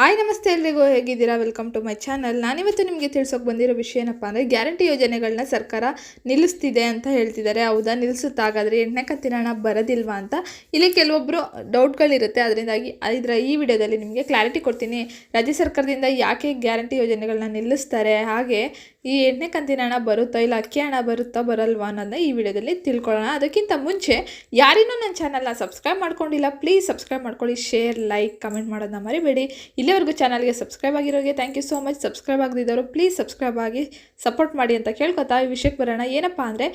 Hi ನಮಸ್ತೆ ಎಲ್ರಿಗೂ ಹೇಗಿದ್ದೀರಾ? ವೆಲ್ಕಮ್ ಟು ಮೈ ಚಾನಲ್ ನಾನಿವತ್ತು ನಿಮಗೆ ತಿಳ್ಸೋಕೆ ಬಂದಿರೋ ವಿಷಯ ಏನಪ್ಪ ಅಂದರೆ, ಗ್ಯಾರಂಟಿ ಯೋಜನೆಗಳನ್ನ ಸರ್ಕಾರ ನಿಲ್ಲಿಸ್ತಿದೆ ಅಂತ ಹೇಳ್ತಿದ್ದಾರೆ. ಹೌದಾ? ನಿಲ್ಲಿಸುತ್ತಾಗಾದರೆ ಎಂಟನೇ ಕಂತಿನ ಹಣ ಬರೋದಿಲ್ವಾ ಅಂತ? ಇಲ್ಲಿ ಕೆಲವೊಬ್ಬರು ಡೌಟ್ಗಳಿರುತ್ತೆ. ಅದರಿಂದಾಗಿ ಇದರ ಈ ವಿಡಿಯೋದಲ್ಲಿ ನಿಮಗೆ ಕ್ಲಾರಿಟಿ ಕೊಡ್ತೀನಿ. ರಾಜ್ಯ ಸರ್ಕಾರದಿಂದ ಯಾಕೆ ಗ್ಯಾರಂಟಿ ಯೋಜನೆಗಳನ್ನ ನಿಲ್ಲಿಸ್ತಾರೆ? ಹಾಗೆ ಈ ಎಂಟನೇ ಕಂತಿನ ಹಣ ಬರುತ್ತೋ ಇಲ್ಲ, ಅಕ್ಕಿ ಹಣ ಬರುತ್ತೋ ಬರಲ್ವಾ ಅನ್ನೋದನ್ನ ಈ ವಿಡಿಯೋದಲ್ಲಿ ತಿಳ್ಕೊಳ್ಳೋಣ. ಅದಕ್ಕಿಂತ ಮುಂಚೆ ಯಾರಿನೂ ನನ್ನ ಚಾನಲ್ನ ಸಬ್ಸ್ಕ್ರೈಬ್ ಮಾಡ್ಕೊಂಡಿಲ್ಲ ಪ್ಲೀಸ್ ಸಬ್ಸ್ಕ್ರೈಬ್ ಮಾಡ್ಕೊಳ್ಳಿ ಶೇರ್ ಲೈಕ್ ಕಮೆಂಟ್ ಮಾಡೋದನ್ನ ಮರಿಬೇಡಿ. ಇಲ್ಲಿವರೆಗೂ ಚಾನಲ್ಗೆ subscribe ಆಗಿರೋರಿಗೆ thank you so much subscribe ಆಗದಿದ್ದವರು please subscribe ಆಗಿ ಸಪೋರ್ಟ್ ಮಾಡಿ ಅಂತ ಕೇಳ್ಕೊತಾ ಈ ವಿಷಯಕ್ಕೆ ಬರೋಣ. ಏನಪ್ಪ ಅಂದರೆ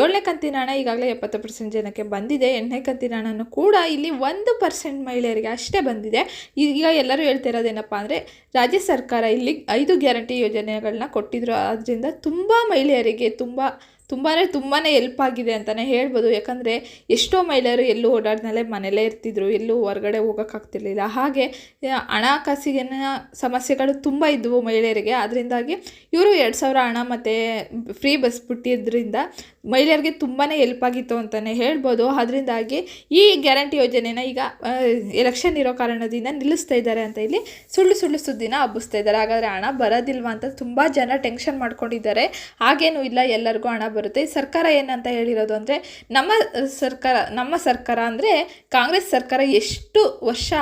ಏಳನೇ ಕಂತಿನ ಹಣ ಈಗಾಗಲೇ ಎಪ್ಪತ್ತು ಪರ್ಸೆಂಟ್ ಜನಕ್ಕೆ ಬಂದಿದೆ. ಎಂಟನೇ ಕಂತಿನ ಹಣನೂ ಕೂಡ ಇಲ್ಲಿ ಒಂದು ಪರ್ಸೆಂಟ್ ಮಹಿಳೆಯರಿಗೆ ಅಷ್ಟೇ ಬಂದಿದೆ. ಈಗ ಎಲ್ಲರೂ ಹೇಳ್ತಿರೋದೇನಪ್ಪ ಅಂದರೆ ರಾಜ್ಯ ಸರ್ಕಾರ ಇಲ್ಲಿ ಐದು ಗ್ಯಾರಂಟಿ ಯೋಜನೆಗಳನ್ನ ಕೊಟ್ಟಿದ್ರು. ಅದರಿಂದ ತುಂಬ ಮಹಿಳೆಯರಿಗೆ ತುಂಬ ತುಂಬಾ ತುಂಬಾ ಎಲ್ಪ್ ಆಗಿದೆ ಅಂತಲೇ ಹೇಳ್ಬೋದು. ಯಾಕಂದರೆ ಎಷ್ಟೋ ಮಹಿಳೆಯರು ಎಲ್ಲೂ ಓಡಾಡ್ದಲೇ ಮನೆಯಲ್ಲೇ ಇರ್ತಿದ್ರು, ಎಲ್ಲೂ ಹೊರಗಡೆ ಹೋಗೋಕ್ಕಾಗ್ತಿರ್ಲಿಲ್ಲ ಹಾಗೆ ಹಣಕಾಸಿನ ಸಮಸ್ಯೆಗಳು ತುಂಬ ಇದ್ದವು ಮಹಿಳೆಯರಿಗೆ. ಅದರಿಂದಾಗಿ ಇವರು ಎರಡು ಸಾವಿರ ಹಣ ಮತ್ತು ಫ್ರೀ ಬಸ್ ಬಿಟ್ಟಿದ್ರಿಂದ ಮಹಿಳೆಯರಿಗೆ ತುಂಬಾ ಎಲ್ಪ್ ಆಗಿತ್ತು ಅಂತಲೇ ಹೇಳ್ಬೋದು. ಅದರಿಂದಾಗಿ ಈ ಗ್ಯಾರಂಟಿ ಯೋಜನೆನ ಈಗ ಎಲೆಕ್ಷನ್ ಇರೋ ಕಾರಣದಿಂದ ನಿಲ್ಲಿಸ್ತಾ ಇದ್ದಾರೆ ಅಂತ ಇಲ್ಲಿ ಸುಳ್ಳು ಸುಳ್ಳು ಸುದ್ದಿನ ಹಬ್ಬಿಸ್ತಾ ಇದ್ದಾರೆ. ಹಾಗಾದರೆ ಹಣ ಬರೋದಿಲ್ವಾ ಅಂತ ತುಂಬ ಜನ ಟೆನ್ಷನ್ ಮಾಡ್ಕೊಂಡಿದ್ದಾರೆ. ಹಾಗೇನೂ ಇಲ್ಲ, ಎಲ್ಲರಿಗೂ ಹಣ ಬರುತ್ತೆ. ಸರ್ಕಾರ ಏನಂತ ಹೇಳಿರೋದು ಅಂದರೆ, ನಮ್ಮ ಸರ್ಕಾರ ನಮ್ಮ ಸರ್ಕಾರ ಅಂದರೆ ಕಾಂಗ್ರೆಸ್ ಸರ್ಕಾರ ಎಷ್ಟು ವರ್ಷ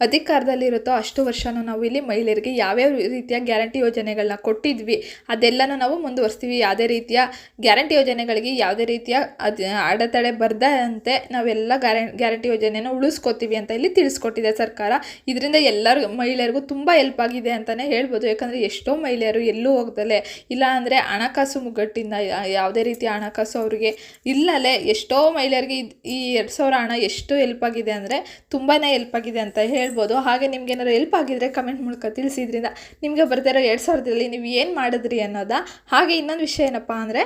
ಅಧಿಕಾರದಲ್ಲಿರುತ್ತೋ ಅಷ್ಟು ವರ್ಷನೂ ನಾವು ಇಲ್ಲಿ ಮಹಿಳೆಯರಿಗೆ ಯಾವ್ಯಾವ ರೀತಿಯ ಗ್ಯಾರಂಟಿ ಯೋಜನೆಗಳನ್ನ ಕೊಟ್ಟಿದ್ವಿ, ಅದೆಲ್ಲನೂ ನಾವು ಮುಂದುವರಿಸ್ತೀವಿ. ಯಾವುದೇ ರೀತಿಯ ಗ್ಯಾರಂಟಿ ಯೋಜನೆಗಳಿಗೆ ಯಾವುದೇ ರೀತಿಯ ಅದು ಅಡೆತಡೆ ಬರ್ದಂತೆ ನಾವೆಲ್ಲ ಗ್ಯಾರ, ಗ್ಯಾರಂಟಿ ಯೋಜನೆಯನ್ನು ಉಳಿಸ್ಕೋತೀವಿ ಅಂತ ಇಲ್ಲಿ ತಿಳಿಸ್ಕೊಟ್ಟಿದೆ ಸರ್ಕಾರ. ಇದರಿಂದ ಎಲ್ಲರೂ ಮಹಿಳೆಯರಿಗೂ ತುಂಬ ಹೆಲ್ಪ್ ಆಗಿದೆ ಅಂತಲೇ ಹೇಳ್ಬೋದು. ಯಾಕಂದರೆ ಎಷ್ಟೋ ಮಹಿಳೆಯರು ಎಲ್ಲೂ ಹೋಗ್ದಲೆ, ಇಲ್ಲ ಅಂದರೆ ಹಣಕಾಸು ಮುಗ್ಗಟ್ಟಿಂದ ಯಾವುದೇ ರೀತಿಯ ಹಣಕಾಸು ಅವರಿಗೆ ಇಲ್ಲಲೇ ಎಷ್ಟೋ ಮಹಿಳೆಯರಿಗೆ ಈ ಎರಡು ಸಾವಿರ ಹಣ ಎಷ್ಟು ಹೆಲ್ಪ್ ಆಗಿದೆ ಅಂದರೆ ತುಂಬಾ ಹೆಲ್ಪ್ ಆಗಿದೆ ಅಂತ ಹೇಳ್ಬೋದು. ಹಾಗೆ ನಿಮ್ಗೆ ಏನಾದ್ರು ಹೆಲ್ಪ್ ಆಗಿದ್ರೆ ಕಮೆಂಟ್ ಮೂಲಕ ತಿಳಿಸಿದ್ರಿಂದ ನಿಮಗೆ ಬರ್ತಿರೋ ಎರಡು ಸಾವಿರದಲ್ಲಿ ನೀವು ಏನು ಮಾಡಿದ್ರಿ ಅನ್ನೋದ. ಹಾಗೆ ಇನ್ನೊಂದು ವಿಷಯ ಏನಪ್ಪ ಅಂದರೆ,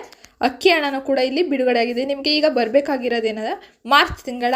ಅಕ್ಕಿ ಹಣನೂ ಕೂಡ ಇಲ್ಲಿ ಬಿಡುಗಡೆ ಆಗಿದೆ ನಿಮಗೆ ಈಗ ಬರಬೇಕಾಗಿರೋದೇನಂದ್ರೆ ಮಾರ್ಚ್ ತಿಂಗಳ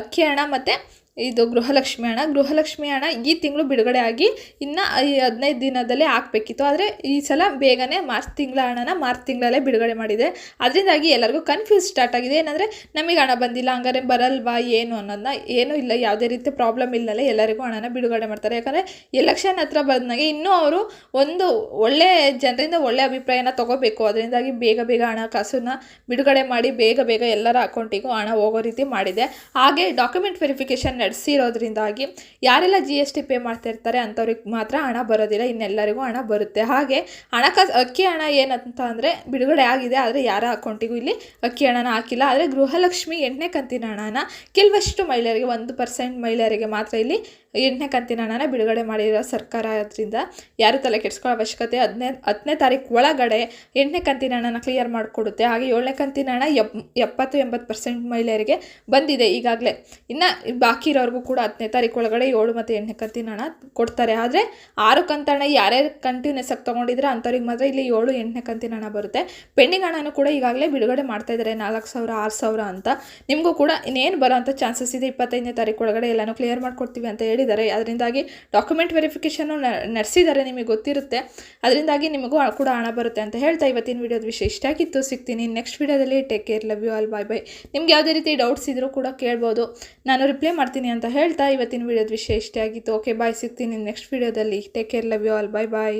ಅಕ್ಕಿ ಹಣ ಮತ್ತು ಇದು ಗೃಹಲಕ್ಷ್ಮಿ ಹಣ. ಗೃಹಲಕ್ಷ್ಮಿ ಹಣ ಈ ತಿಂಗಳು ಬಿಡುಗಡೆ ಆಗಿ ಇನ್ನು ಹದಿನೈದು ದಿನದಲ್ಲೇ ಹಾಕಬೇಕಿತ್ತು ಆದರೆ ಈ ಸಲ ಬೇಗನೆ ಮಾರ್ಚ್ ತಿಂಗಳ ಹಣನ ಮಾರ್ಚ್ ತಿಂಗಳಲ್ಲೇ ಬಿಡುಗಡೆ ಮಾಡಿದೆ. ಅದರಿಂದಾಗಿ ಎಲ್ಲರಿಗೂ ಕನ್ಫ್ಯೂಸ್ ಸ್ಟಾರ್ಟ್ ಆಗಿದೆ. ಏನಂದರೆ ನಮಗೆ ಹಣ ಬಂದಿಲ್ಲ, ಹಂಗಾರೆ ಬರಲ್ವಾ, ಏನು ಅನ್ನೋದನ್ನ ಏನೂ ಇಲ್ಲ, ಯಾವುದೇ ರೀತಿ ಪ್ರಾಬ್ಲಮ್ ಇಲ್ಲದೆ ಎಲ್ಲರಿಗೂ ಹಣನ ಬಿಡುಗಡೆ ಮಾಡ್ತಾರೆ. ಯಾಕಂದರೆ ಎಲೆಕ್ಷನ್ ಹತ್ರ ಬಂದಾಗೆ ಇನ್ನೂ ಅವರು ಒಂದು ಒಳ್ಳೆ ಜನರಿಂದ ಒಳ್ಳೆ ಅಭಿಪ್ರಾಯನ ತಗೋಬೇಕು. ಅದರಿಂದಾಗಿ ಬೇಗ ಬೇಗ ಹಣಕಾಸನ್ನ ಬಿಡುಗಡೆ ಮಾಡಿ ಬೇಗ ಬೇಗ ಎಲ್ಲರ ಅಕೌಂಟಿಗೂ ಹಣ ಹೋಗೋ ರೀತಿ ಮಾಡಿದೆ. ಹಾಗೆ ಡಾಕ್ಯುಮೆಂಟ್ ವೆರಿಫಿಕೇಷನ್ ನಡೆಸಿರೋದ್ರಿಂದಾಗಿ ಯಾರೆಲ್ಲ ಜಿ ಎಸ್ ಟಿ ಪೇ ಮಾಡ್ತಾ ಇರ್ತಾರೆ ಅಂಥವ್ರಿಗೆ ಮಾತ್ರ ಹಣ ಬರೋದಿಲ್ಲ, ಇನ್ನೆಲ್ಲರಿಗೂ ಹಣ ಬರುತ್ತೆ. ಹಾಗೆ ಹಣಕಾಸು ಅಕ್ಕಿ ಹಣ ಏನಂತ ಅಂದರೆ ಬಿಡುಗಡೆ ಆಗಿದೆ, ಆದರೆ ಯಾರ ಅಕೌಂಟಿಗೂ ಇಲ್ಲಿ ಅಕ್ಕಿ ಹಣನ ಹಾಕಿಲ್ಲ. ಆದರೆ ಗೃಹಲಕ್ಷ್ಮಿ ಎಂಟನೇ ಕಂತಿನ ಹಣನ ಕೆಲವಷ್ಟು ಮಹಿಳೆಯರಿಗೆ, ಒಂದು ಪರ್ಸೆಂಟ್ ಮಹಿಳೆಯರಿಗೆ ಮಾತ್ರ ಇಲ್ಲಿ ಎಂಟನೇ ಕಂತಿನ ಹಣನ ಬಿಡುಗಡೆ ಮಾಡಿರೋ ಸರ್ಕಾರ ಆದ್ರಿಂದ ಯಾರು ತಲೆ ಕೆಡಿಸ್ಕೊಳ್ಳೋ ಅವಶ್ಯಕತೆ ಹದಿನೈ, ಹತ್ತನೇ ತಾರೀಕು ಒಳಗಡೆ ಎಂಟನೇ ಕಂತಿನ ಹಣನ ಕ್ಲಿಯರ್ ಮಾಡಿಕೊಡುತ್ತೆ. ಹಾಗೆ ಏಳನೇ ಕಂತಿನ ಹಣ ಎಪ್, ಎಪ್ಪತ್ತು ಎಂಬತ್ತು ಪರ್ಸೆಂಟ್ ಮಹಿಳೆಯರಿಗೆ ಬಂದಿದೆ ಈಗಾಗಲೇ. ಇನ್ನು ಬಾಕಿ ಇರೋರ್ಗೂ ಕೂಡ ಹತ್ತನೇ ತಾರೀಕು ಒಳಗಡೆ ಏಳು ಮತ್ತು ಎಂಟನೇ ಕಂತಿನ ಹಣ ಕೊಡ್ತಾರೆ. ಆದರೆ ಆರು ಕಂತಣ ಯಾರ್ಯಾರು ಕಂಟಿನ್ಯೂಸ್ ಆಗಿ ತೊಗೊಂಡಿದ್ರೆ ಅಂಥವ್ರಿಗೆ ಮಾತ್ರ ಇಲ್ಲಿ ಏಳು, ಎಂಟನೇ ಕಂತಿನ ಹಣ ಬರುತ್ತೆ. ಪೆಂಡಿಂಗ್ ಹಣನೂ ಕೂಡ ಈಗಾಗಲೇ ಬಿಡುಗಡೆ ಮಾಡ್ತಾ ಇದ್ದಾರೆ ನಾಲ್ಕು ಸಾವಿರ, ಆರು ಸಾವಿರ ಅಂತ. ನಿಮಗೂ ಕೂಡ ಇನ್ನೇನು ಬರೋ ಅಂಥ ಚಾನ್ಸಸ್ ಇದೆ ಇಪ್ಪತ್ತೈದನೇ ತಾರೀಕು ಒಳಗಡೆ ಎಲ್ಲನೂ ಕ್ಲಿಯರ್ ಮಾಡ್ಕೊಡ್ತೀವಿ ಅಂತ ಹೇಳಿದ್ದಾರೆ. ಅದರಿಂದಾಗಿ ಡಾಕ್ಯುಮೆಂಟ್ ವೆರಿಫಿಕೇಷನ್ನು ನಡೆಸಿದ್ದಾರೆ ನಿಮಗೆ ಗೊತ್ತಿರುತ್ತೆ. ಅದರಿಂದಾಗಿ ನಿಮಗೂ ಕೂಡ ಹಣ ಬರುತ್ತೆ ಅಂತ ಹೇಳ್ತಾ ಇವತ್ತಿನ ವಿಡಿಯೋದ ವಿಷಯ ಇಷ್ಟ ಆಗಿತ್ತು. ಸಿಗ್ತೀನಿ ನೆಕ್ಸ್ಟ್ ವಿಡಿಯೋದಲ್ಲಿ. Take care love you all bye bye ನಿಮ್ಗೆ ಯಾವುದೇ ರೀತಿ ಡೌಟ್ಸ್ ಇದ್ರೂ ಕೂಡ ಕೇಳ್ಬೋದು. ನಾನು ರಿಪ್ಲೈ ಮಾಡ್ತೀನಿ ಅಂತ ಹೇಳ್ತಾ ಇವತ್ತಿನ ವಿಡಿಯೋದ ವಿಷಯ ಇಷ್ಟ ಆಗಿತ್ತು. ಓಕೆ ಬಾಯ್ ಸಿಗ್ತೀನಿ ನೆಕ್ಸ್ಟ್ ವಿಡಿಯೋದಲ್ಲಿ. Take care love you all bye bye